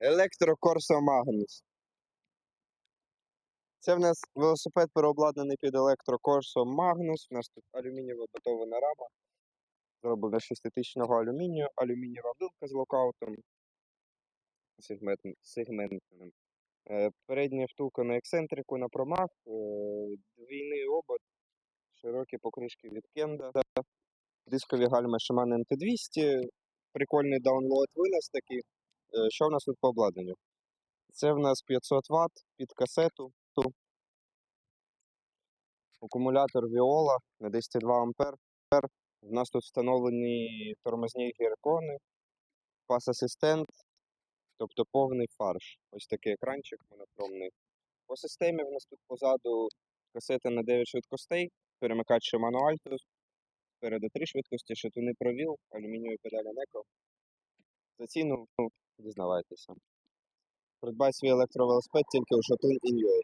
Електрокорсо Магнус. Це в нас велосипед переобладнаний під електрокорсо Магнус. У нас тут алюмінієва бетована рама. Зроблена з 6000 алюмінію, алюмінієва вилка з локаутом сегментним. Е, Передня втулка на ексцентрику на промах, е, двійний обод, широкі покришки від Кенда, дискові гальми Shimano NT200, прикольний даунлоад винос такий. Е, Що в нас тут по обладнанню? Це в нас 500 Вт під касету. Акумулятор Viola на 202 ампер. У нас тут встановлені тормозні гіркони, пас-асистент, тобто повний фарш. Ось такий екранчик монохромний. По системі в нас тут позаду касета на 9 швидкостей, перемикач Shimano Altus, спереду 3 швидкості, шатуни провіл, алюмінієві педалі Неко. За ціну ну, дізнавайтеся. Придбай свій електровелосипед тільки у Шатун Ін'юей.